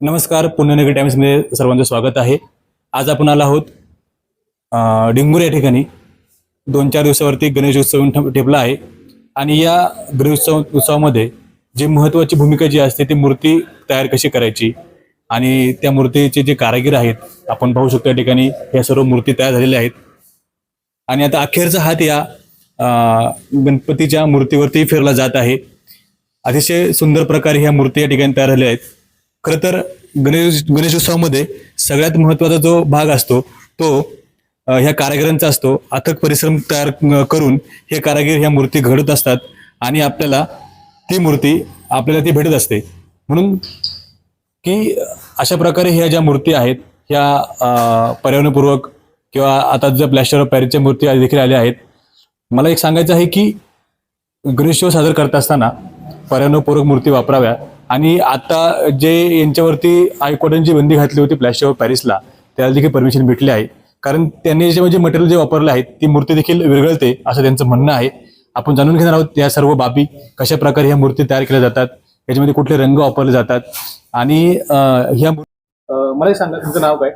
नमस्कार पुण्यनगरी टाइम्समध्ये सर्वांचं स्वागत आहे. आज आपण आलो आहोत डिंगूर या ठिकाणी. दोन चार दिवसावरती गणेश उत्सव ठेपला आहे. आणि या गणेशोत्सव उत्सवामध्ये जी महत्त्वाची भूमिका जी असते ती मूर्ती तयार कशी करायची? आणि त्या मूर्तीचे जे कारागीर आहेत आपण पाहू शकतो या ठिकाणी या सर्व मूर्ती तयार झालेल्या आहेत. आणि आता अखेरचा हात या गणपतीच्या मूर्तीवरती फिरला जात आहे. अतिशय सुंदर प्रकारे ह्या मूर्ती या ठिकाणी तयार झाल्या आहेत. खरं तर गणेश गणेशोत्सवामध्ये सगळ्यात महत्त्वाचा जो भाग असतो तो ह्या कारागिरांचा असतो. अथक परिश्रम तयार करून हे कारागीर ह्या मूर्ती घडत असतात आणि आपल्याला ती मूर्ती आपल्याला ती भेटत असते. म्हणून की अशा प्रकारे ह्या ज्या मूर्ती आहेत ह्या पर्यावरणपूर्वक किंवा आता ज्या प्लॅस्टर ऑफ पॅरिसच्या मूर्ती देखील आल्या आहेत मला एक सांगायचं आहे की गणेशोत्सव सादर करत असताना पर्यावरणपूर्वक मूर्ती वापराव्या आणि आता जे यांच्यावरती हायकोर्टाने जी बंदी घातली होती प्लॅस्टर ऑफ पॅरिसला त्याला देखील परमिशन भेटली आहे. कारण त्यांनी जे म्हणजे मटेरियल जे वापरलं आहे ती मूर्ती देखील विरघळते असं त्यांचं म्हणणं आहे. आपण जाणून घेणार आहोत या सर्व बाबी कशा प्रकारे ह्या मूर्ती तयार केल्या जातात याच्यामध्ये कुठले रंग वापरले जातात आणि ह्या मला सांगा तुमचं नाव काय?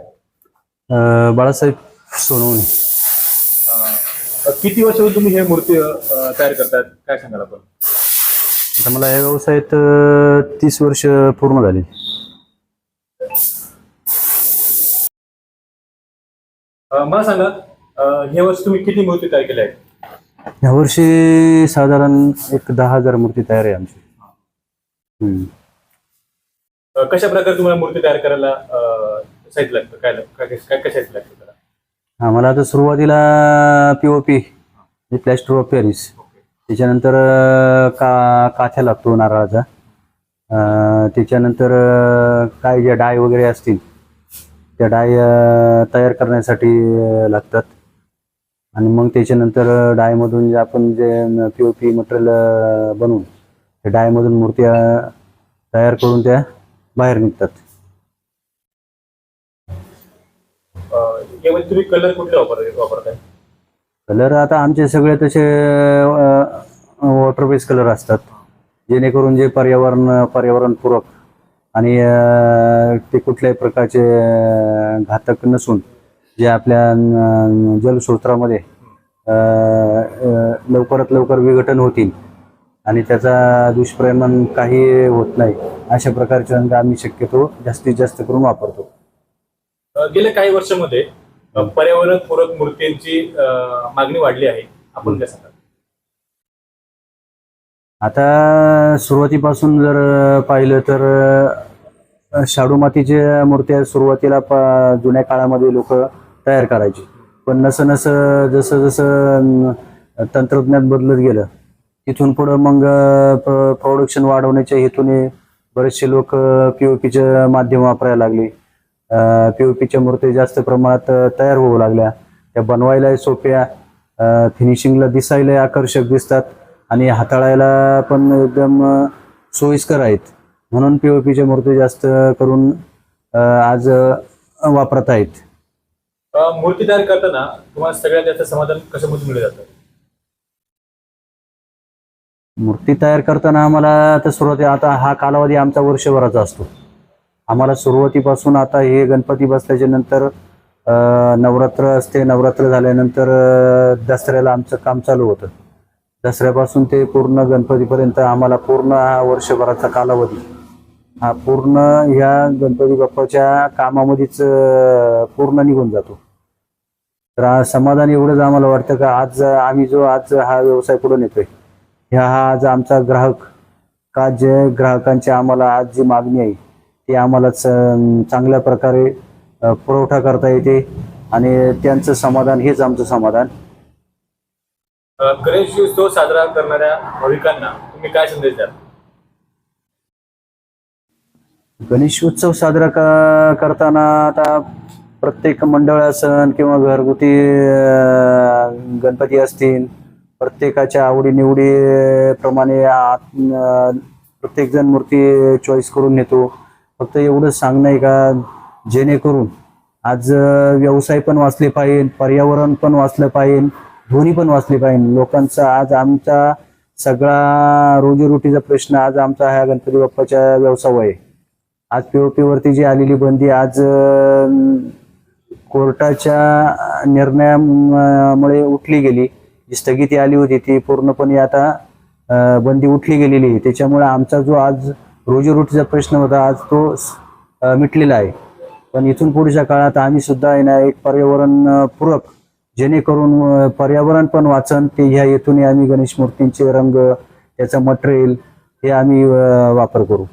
बाळासाहेब सोनवणे. किती वर्षापासून तुम्ही हे मूर्ती तयार करतात? काय सांगाल आपण? आता मला या व्यवसायात तीस वर्ष पूर्ण झाली. मला सांगा ह्या वर्षी तुम्ही किती मूर्ती तयार केल्या आहेत? या वर्षी साधारण एक दहा हजार मूर्ती तयार आहे आमची. हम्म. अं, कशा प्रकारे तुम्हाला मूर्ती तयार करायला अं, साहित्य लागतं? काय लाग- काय काय काय साहित्य लागतं त्याला? आम्हाला आता सुरुवातीला पीओपी म्हणजे प्लॅस्टर ऑफ पॅरिस त्याच्यानंतर का काथ्या लागतो नारळाचा. त्याच्यानंतर काय ज्या डाय वगैरे असतील त्या डाय तयार करण्यासाठी लागतात. आणि मग त्याच्यानंतर डायमधून जे आपण J P O P material बनवून त्या डायमधून मूर्त्या तयार करून त्या बाहेर निघतात. तुम्ही कलर कुठले वापरताय? कलर आता आमचे सगळे तसे वॉटर बेस कलर असतात. जेणेकरून जे पर्यावरण पर्यावरणपूरक आणि ते कुठल्याही प्रकारचे घातक नसून जे आपल्या जलस्रोत्रामध्ये जलस्रोतामध्ये लवकरात लवकर विघटन होतील आणि त्याचा दुष्परिणाम काही होत नाही अशा प्रकारचे रंग आम्ही शक्यतो जास्तीत जास्त करून वापरतो. गेल्या काही वर्षामध्ये पर्यावरणपूरक मूर्तींची मागणी वाढली आहे. आपण काय सांगा आता सुरुवातीपासून जर पाहिलं तर शाडू मातीच्या मूर्त्या सुरुवातीला जुन्या काळामध्ये लोक तयार करायची. पण नसं नसं जसं जसं तंत्रज्ञान बदलत गेलं तिथून पुढं मग प्रोडक्शन वाढवण्याच्या हेतूने बरेचसे लोक पी ओ माध्यम वापरायला लागले. पी ओ पीच्या मूर्ती जास्त प्रमाणात तयार होऊ लागल्या. त्या बनवायला सोप्या. फिनिशिंगला दिसायला आकर्षक दिसतात. आणि हाताळायला पण एकदम सोयीस्कर आहेत. म्हणून पी ओ पीच्या मूर्ती जास्त करून आज वापरत आहेत. मूर्ती तयार करताना तुम्हाला सगळ्यात जास्त समाधान कशामधून मिळत जातं मूर्ती तयार करताना आम्हाला आता सुरुवाती आता हा कालावधी आमचा वर्षभराचा असतो. आम्हाला सुरुवातीपासून आता हे गणपती बसल्याच्या नंतर नवरात्र असते नवरात्र झाल्यानंतर दसऱ्याला आमचं काम चालू होतं. दसऱ्यापासून ते पूर्ण गणपतीपर्यंत आम्हाला पूर्ण हा वर्षभराचा कालावधी. हा पूर्ण ह्या गणपती बाप्पाच्या कामामध्येच पूर्ण निघून जातो. तर समाधान एवढंच आम्हाला वाटतं का आज आम्ही जो आज हा व्यवसाय पुढे नेतोय ह्या हा आज आमचा ग्राहक का जे ग्राहकांची आम्हाला आज जी मागणी आहे ती आम्हाला चांगल्या प्रकारे पुरवठा करता येते आणि त्यांचं समाधान हेच आमचं समाधान. गणेश उत्सव साजरा करणाऱ्या भाविकांना तुम्ही काय संदेश द्याल? गणेश उत्सव साजरा करताना आता प्रत्येक मंडळ असन किंवा घरगुती गणपती असतील प्रत्येकाच्या आवडीनिवडी प्रमाणे प्रत्येक जण मूर्ती चॉईस करून नेतो. फक्त एवढंच सांगणं आहे का जेणेकरून आज व्यवसाय पण वाचले पाहिजे पर्यावरण पण वाचलं पाहिजे ध्वनी पण वाचली पाहिजे. लोकांचा आज आमचा सगळा रोजीरोटीचा प्रश्न आज आमचा ह्या गणपती बाप्पाच्या व्यवसाय आहे. आज पीओपीवरती जी आलेली बंदी आज कोर्टाच्या निर्णयामुळे उठली गेली. जी स्थगिती आली होती ती पूर्णपणे आता बंदी उठली गेलेली आहे. त्याच्यामुळे आमचा जो आज रोजीरोटीचा प्रश्न होता आज तो मिटलेला आहे. पण इथून पुढच्या काळात आम्ही सुद्धा आहे ना एक पर्यावरण पूरक जेणेकरून पर्यावरण पण वाचन ते ह्या येथूनही आम्ही गणेश मूर्तींचे रंग त्याचं मटेरियल हे आम्ही वापर करू.